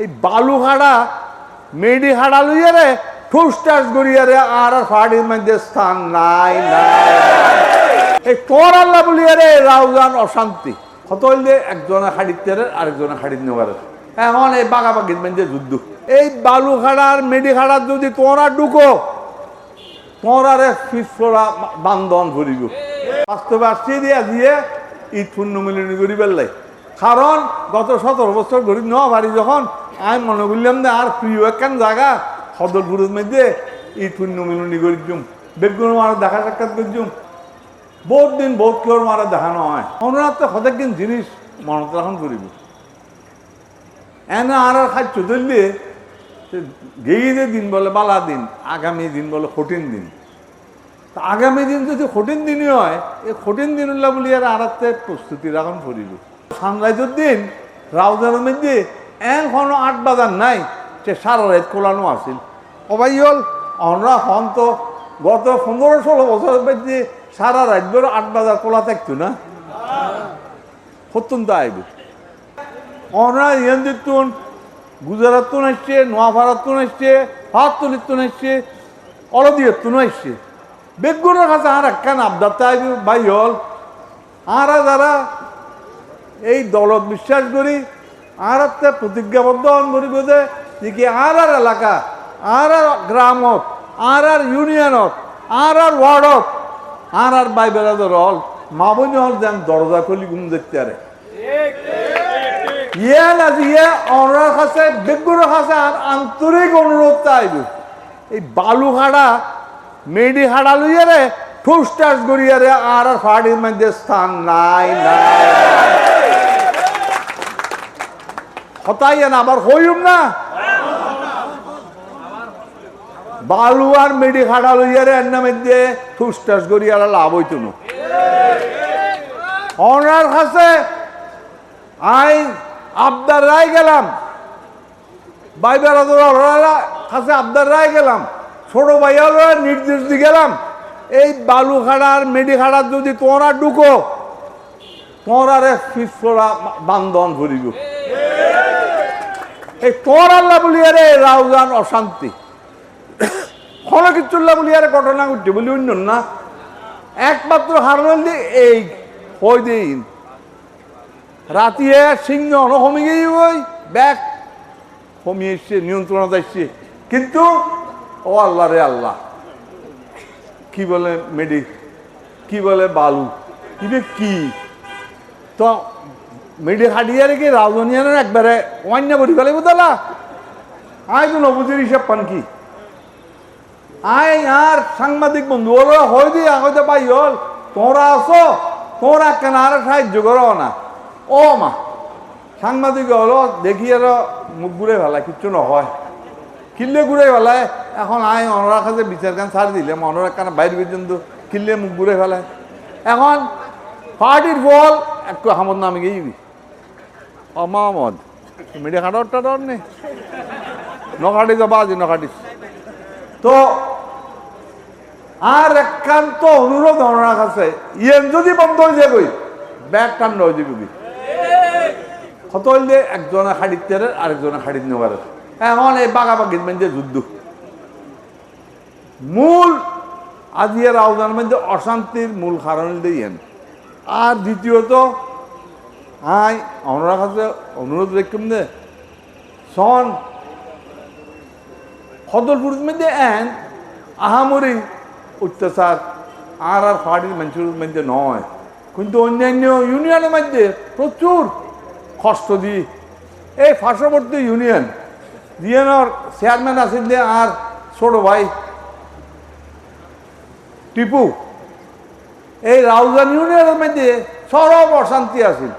এই বালু হাড়া মেডি হাড়া লইয়া রে ঠুস টাস গড়িয়া রে, আর আর ফাড়ির মধ্যে স্থান নাই নাই এই তোর আল্লাহ বলিয়া রে, রাউজান অশান্তি। কত হইলে একজনে হাড়িতে রে আরেকজনে হাড়িত নেওয়ারে। এখন এই বাগাবাগির মধ্যে যুদ্ধ। এই বালু খাড়ার মেডি খাড়ার যদি তোরা ঢুকো তোরারে ফিসরা বান্ধন করিব বাস্তবে আসছে দিয়া দিয়ে ঈদ পূর্ণ মিলনী করি পেলাই কারণ গত সতেরো বছর গরিব নেওয়া পারি যখন আমি মনে করলাম যে আর প্রিয় একখান জায়গা সদরপুরের মধ্যে ঈদ পূর্ণ মিলনী করি জুম বেগুন মারা দেখা সাক্ষাৎ করছুম বহুত দিন বহুত কেউ মারা দেখানো হয় অনুরাত তো কতদিন জিনিস মনত রাখন করিব। এনে আর খাদ্য ধরলে যে দিন বলে বালা দিন, আগামী দিন বলে কঠিন দিন। তা আগামী দিন যদি কঠিন দিনই হয় এই কঠিন দিন উল্লা বলি আর আরাতে প্রস্তুতি রাখন করিব। সানরাইজের দিন রাউজানের মধ্যে এখনও আট বাজার নাই সে সারা রাত খোলানো আছিল সবাই হল আমরা হন তো গত পনেরো ষোলো বছর মধ্যে সারা রাত বেরো আট বাজার খোলা থাকতো না। সত্যন্ত আইব। আমরা ইয়ান দিতুন গুজরাট তো আসছে নোয়াভারত তো আসছে হাততলির তো আসছে অলদিয়ের তো আসছে। বেগুনের কাছে আর একখান আবদার তাই ভাই হল আরা যারা এই দলত বিশ্বাস করি আর একটা প্রতিজ্ঞাবদ্ধ হন করিব যে দেখি আর আর এলাকা আর আর গ্রামত আর আর ইউনিয়নত আর আর ওয়ার্ডত আর আর বাই বেড়াদর হল মাবনি হল যেন দরজা খুলি ঘুম দেখতে আরে। ইয়ে না দিয়ে অনার কাছে বেগুনের কাছে আর আন্তরিক অনুরোধ চাইব। এই বালু হাড়া, মেডি হাড়া লইয়া রে, ঠুস টাস গড়িয়া রে আর আর ফাড়ির মধ্যে স্থান নাই নাই। হতাই না আবার হইম না। বালু আর মেডি হাড়া লইয়া রে এর মধ্যে ঠুস টাস গড়িয়া লাভ হইতো অনার কাছে আই আবদার রায় গেলাম। ভাই বেড়াদোরা কাছে আবদার রায় গেলাম। ছোট ভাইয়ারা নির্দেশ দিয়ে গেলাম, এই বালু খাড়ার মেডি খাড়ার যদি তোরা ঢুকো তোরারে ফিসরা বান্ধন করিব। এই তোর আল্লাহ বলিয়ারে রাউজান অশান্তি। কোনো কিচ্ছুল্লাহ বলিয়ারে ঘটনা ঘটছে বলি অন্য না। একমাত্র হারণ এই হই দিন রাতিয়ে সিংহ অনকমে গিয়ে ওই ব্যাগ কমিয়ে এসছে, নিয়ন্ত্রণে আসছে কিন্তু, ও আল্লাহ রে আল্লাহ। কি বলে মেডি? কি বলে বালু? কি? তো মেডি হাডিয়ে রেখে রাজনীয়ানের একবারে অন্য করি ফেলে বুঝলা? আয় তো নবুজির হিসাব পান কি? আয় আর সাংবাদিক বন্ধু, ওরা হয় দিয়ে আগতে পাই হল। তোমরা আসো তোমরা কেন আর সাহায্য করো না। ও মা, সাংবাদিক হলো, দেখি আর মুখ ঘুরে ফেলায় কিচ্ছু নহয়। কিল্লে ঘুরে ফেলায় এখন আয় অনরা কাছে বিচার কান ছাড় দিলে মনের একখানা বাইরে পর্যন্ত কিল্লে মুখ ঘুরে ফেলায় এখন পার্টির বল, একটু হামদ নামে গিয়েবি ও মাহমদ মিডিয়া খাটারটা ডর নেই নখাটি যাবা আজি নখাটিস তো আর একান্ত অনুরোধ ওনার কাছে, ইয়েন যদি বন্ধ হয়ে যাবই ব্যাগ কাণ্ড হয়ে যাবি কত হইলে একজনে হাড়িতে রে, আরেকজনে হাড়িত নেওয়ার এখন এই বাগাবাগির মধ্যে যুদ্ধ। মূল আজিয়ার আওদানের মধ্যে অশান্তির মূল কারণ দিয়েন আর দ্বিতীয়ত আই আমরা কাছে অনুরোধ রাখলাম যে সন খদলপুরের মধ্যে এন আহামরি অত্যাচার, আর আর ফাড়ির মানুষের মধ্যে নয়। কিন্তু অন্যান্য ইউনিয়নের মধ্যে প্রচুর কষ্ট দি এই পার্শ্ববর্তী ইউনিয়ন ইউনিয়নের চেয়ারম্যান আছিল যে আর ছোট ভাই টিপু। এই রাউজান ইউনিয়নের মধ্যে সরব অশান্তি আছিল